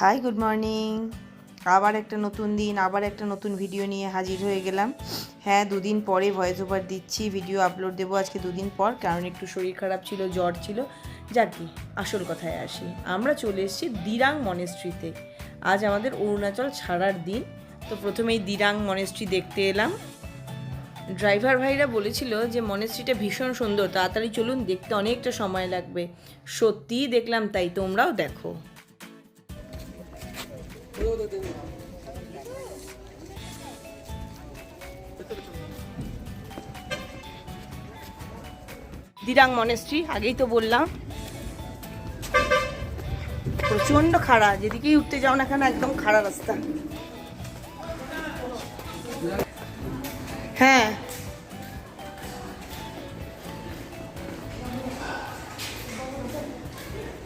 Hi good morning আবার একটা নতুন দিন, আবার একটা নতুন ভিডিও নিয়ে হাজির হয়ে গেলাম। হ্যাঁ দুদিন পরে ভয়েস ওভার দিচ্ছি ভিডিও আপলোড দেবো আজকে দুদিন পর, কারণ একটু শরীর খারাপ ছিল, জ্বর ছিল। যার কি, আসল কথায় আসি। আমরা চলে এসেছি দিরাং মনেস্ট্রিতে আজ আমাদের অরুণাচল ছাড়ার দিন। তো প্রথমেই দিরাং মনেস্ট্রি দেখতে এলাম। ড্রাইভার ভাইরা বলেছিল যে মনেস্ট্রিটা ভীষণ সুন্দর, তাড়াতাড়ি চলুন, দেখতে অনেকটা সময় লাগবে। সত্যিই দেখলাম, তাই তোমরাও দেখো। দিরাং মনেস্ট্রি আগেই তো বললাম। প্রচণ্ড খাড়া, যেদিকেই উঠতে যাও না কেন একদম খাড়া রাস্তা। হ্যাঁ।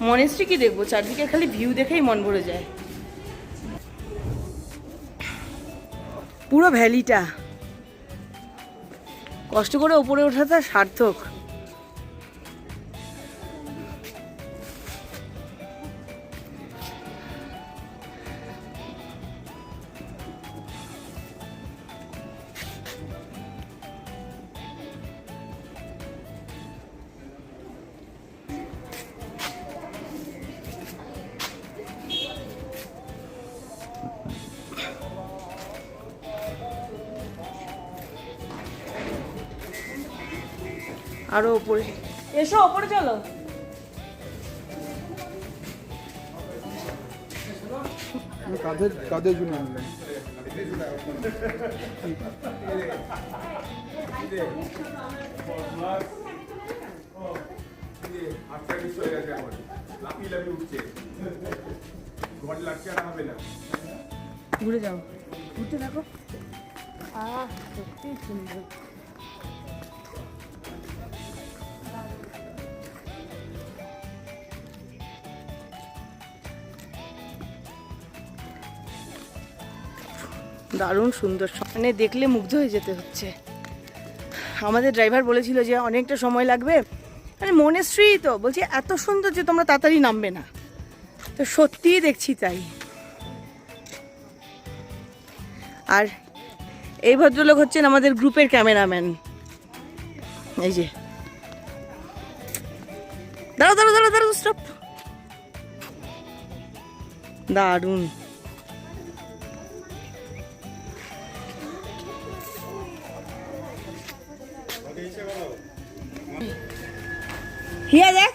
মনেস্ট্রি কি দেখব? চারদিকে খালি ভিউ দেখেই মন ভরে যায়। পুরো ভ্যালিটা। কষ্ট করে ওপরে ওঠাটা সার্থক। আরও ওপরে। এসো ওপরে চলো। কাদের কাদের জন্য আনলেন ঘুরে যাও। ঘুরতে দেখো। আহ সত্যি সুন্দর। দারুণ সুন্দর। মানে দেখলে মুগ্ধ হয়ে যেতে হচ্ছে। আমাদের ড্রাইভার বলেছিল যে অনেকটা সময় লাগবে। মানে মনেশ্রী তো, বলছি এত সুন্দর যে তোমরা তাড়াতাড়ি নামবে না। তো সত্যিই দেখছি তাই। আর এই ভদ্রলোক হচ্ছেন আমাদের গ্রুপের ক্যামেরাম্যান। এই যে। দাঁড়াও দাঁড়াও দাঁড়াও স্টপ দারুণ। হিয়া দেখ।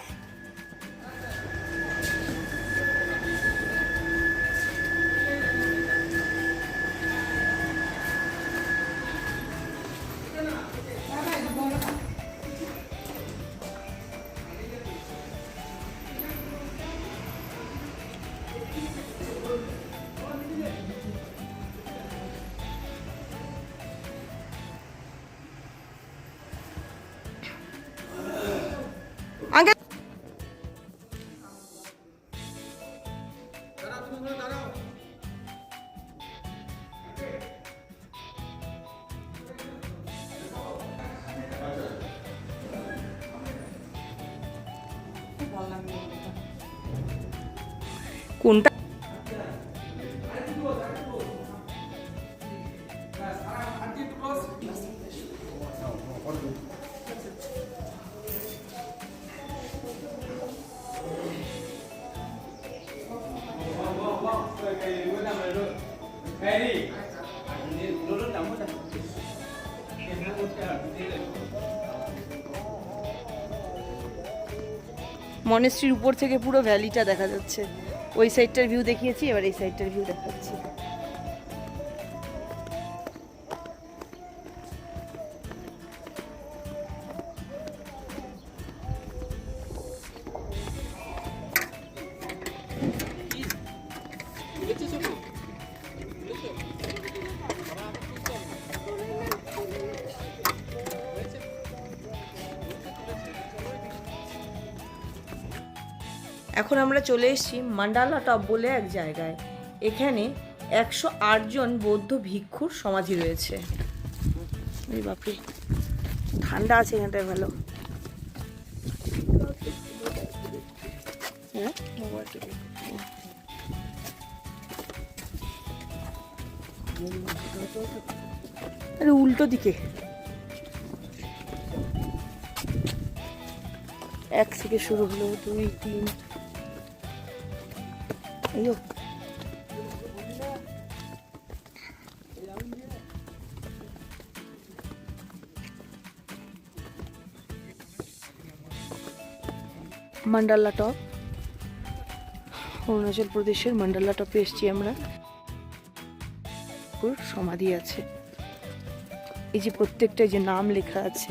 কোনটা? মনেস্ট্রির উপর থেকে পুরো ভ্যালিটা দেখা যাচ্ছে। ওই সাইডটার ভিউ দেখিয়েছি এবার এই সাইডটার ভিউ দেখাচ্ছি। এখন আমরা চলে এসেছি মান্ডালা টপ বলে এক জায়গায়। এখানে একশো জন বৌদ্ধ ভিক্ষুর সমাধি রয়েছে। বাপরে, ঠান্ডা আছে এখানটায় ভালো। হ্যাঁ? আরে উল্টো দিকে। এক থেকে শুরু হলো, দুই, তিন আইয়ো মান্ডালা টপ অরুণাচল প্রদেশের মান্ডালা টপে এসেছি আমরা। সমাধি আছে। এই যে প্রত্যেকটা যে নাম লেখা আছে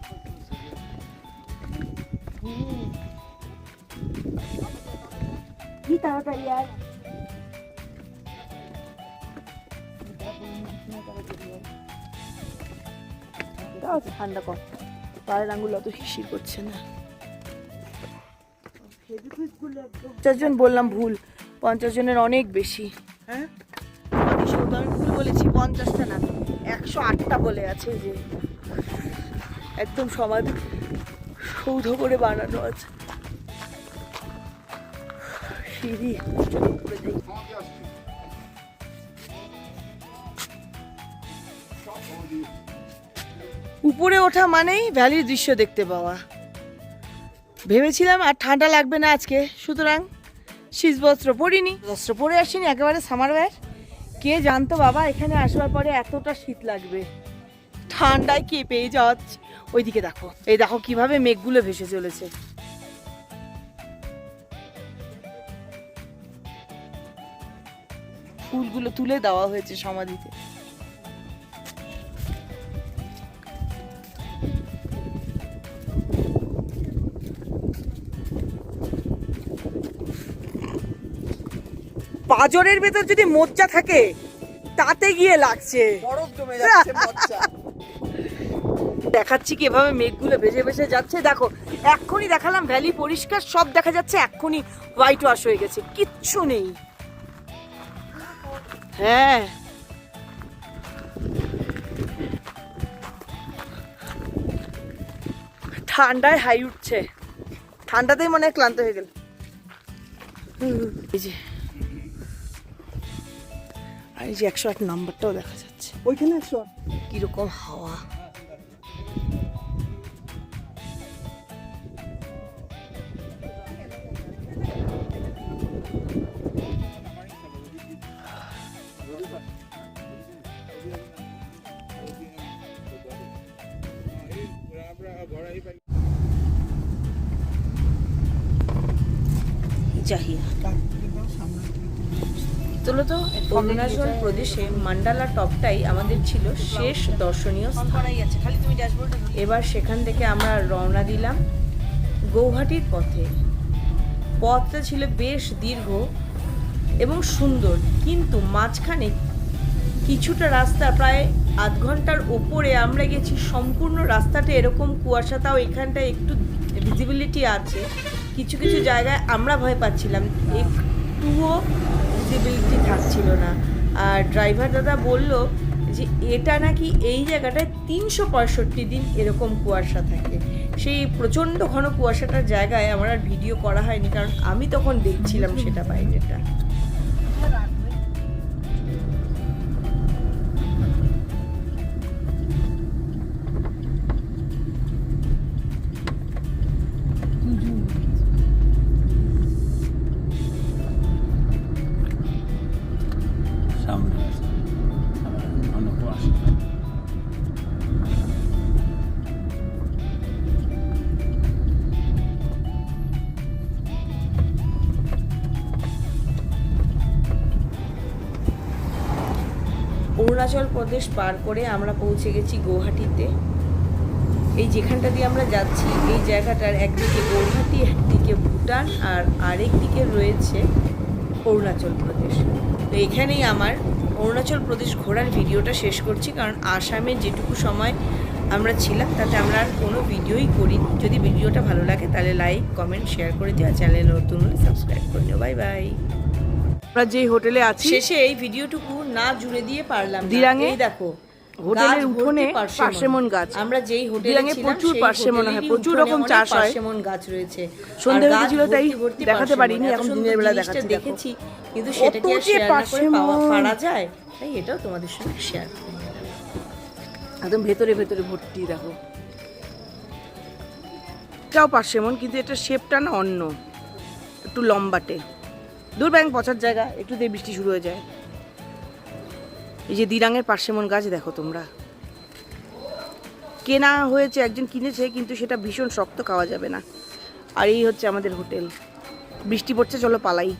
কি তাড়াতাড়ি আর তাও ঠান্ডা কম পায়ের আঙুল অত শিশির করছে না। পঞ্চাশ জন বললাম ভুল। পঞ্চাশ জনের অনেক বেশি। হ্যাঁ? আমি ভুল বলেছি পঞ্চাশটা না। একশো আটটা বলে আছে যে একদম সমাধি। সৌধ করে বানানো আছে। সিঁড়ি উপরে ওঠা মানেই ভ্যালির দৃশ্য দেখতে পাওয়া। ভেবেছিলাম আর ঠান্ডা লাগবে না আজকে, সুতরাং শীত বস্ত্র পরিনি। বস্ত্র পরে আসিনি, একেবারে সামার ওয়্যার কে জানতো বাবা, এখানে আসবার পরে এতটা শীত লাগবে। ঠান্ডায় কে পেয়ে যাচ্ছে? ওইদিকে দেখো। এই দেখো কীভাবে মেঘগুলো ভেসে চলেছে। ফুলগুলো তুলে দেওয়া হয়েছে সমাধিতে। পাজরের ভেতর যদি মোজ্জা থাকে, তাতে গিয়ে লাগছে। বরফ জমে যাচ্ছে মজ্জা। দেখাচ্ছি কি এভাবে মেঘগুলো ভেসে ভেসে যাচ্ছে। দেখো এক্ষুনি দেখালাম ভ্যালি পরিষ্কার সব দেখা যাচ্ছে এক্ষুনি হোয়াইট ওয়াশ হয়ে গেছে কিচ্ছু নেই। হ্যাঁ। ঠান্ডায় হাই উঠছে। ঠান্ডাতেই মনে হয় ক্লান্ত হয়ে গেল। এই যে এই যে একশো আট নাম্বারটাও দেখা যাচ্ছে। ওইখানে একশো কীরকম হাওয়া। অরুণাচল প্রদেশে মান্ডালা টপটাই আমাদের ছিল শেষ দর্শনীয় স্থান। এবার সেখান থেকে আমরা রওনা দিলাম গৌহাটির পথে। পথটা ছিল বেশ দীর্ঘ এবং সুন্দর, কিন্তু মাঝখানে কিছুটা রাস্তা প্রায় আধ ঘণ্টার ওপরে আমরা গেছি। সম্পূর্ণ রাস্তাটা এরকম কুয়াশা তাও এখানটায় একটু ভিজিবিলিটি আছে। কিছু কিছু জায়গায় আমরা ভয় পাচ্ছিলাম। একটুও ভিজিবিলিটি থাকছিল না। আর ড্রাইভার দাদা বলল যে এটা নাকি এই জায়গাটায় তিনশো পঁয়ষট্টি দিন এরকম কুয়াশা থাকে। সেই প্রচণ্ড ঘন কুয়াশাটার জায়গায় আমার আর ভিডিও করা হয়নি কারণ আমি তখন দেখছিলাম সেটা বাইরেটা। অরুণাচল প্রদেশ পার করে আমরা পৌঁছে গেছি গৌহাটিতে। এই যেখানটা দিয়ে আমরা যাচ্ছি, এই জায়গাটার একদিকে গৌহাটি, একদিকে ভুটান আর আরেক দিকে রয়েছে অরুণাচল প্রদেশ। তো এখানেই আমার অরুণাচল প্রদেশ ঘোরার ভিডিওটা শেষ করছি, কারণ আসামে যেটুকু সময় আমরা ছিলাম, তাতে আমরা আর কোনো ভিডিওই করি যদি ভিডিওটা ভালো লাগে তাহলে লাইক কমেন্ট শেয়ার করে দিও চ্যানেল নতুন হলে সাবস্ক্রাইব করে দিও বাই বাই আমরা যেই হোটেলে আছি শেষে এই ভিডিওটুকু না জুড়ে দিয়ে পারলাম না। দিরাঙে এই দেখো হোটেলের উঠোনে পার্সেমন। গাছ। আমরা যেই হোটেলে প্রচুর পার্সেমন হয়, প্রচুর রকম চাষ হয়। পার্সেমন গাছ রয়েছে সন্ধে আর গাছ গেছিল তাই দেখাতে পারিনি, এখন দিনের বেলা দেখাচ্ছি, দেখেছি কিন্তু কত আর শেয়ার করে। পারা যায় তাই এটাও তোমাদের সঙ্গে শেয়ার একদম ভেতরে ভেতরে ভর্তি দেখো এটাও পার্সেমন কিন্তু এটা শেপটা না অন্য একটু লম্বাটে দূর ব্যাংক পচার জায়গা, একটু দিয়ে বৃষ্টি শুরু হয়ে যায়। এই যে দিরাঙের পার্সেমন গাছ দেখো তোমরা। কেনা হয়েছে, একজন কিনেছে, কিন্তু সেটা ভীষণ শক্ত খাওয়া যাবে না। আর এই হচ্ছে আমাদের হোটেল। বৃষ্টি পড়ছে, চলো পালাই।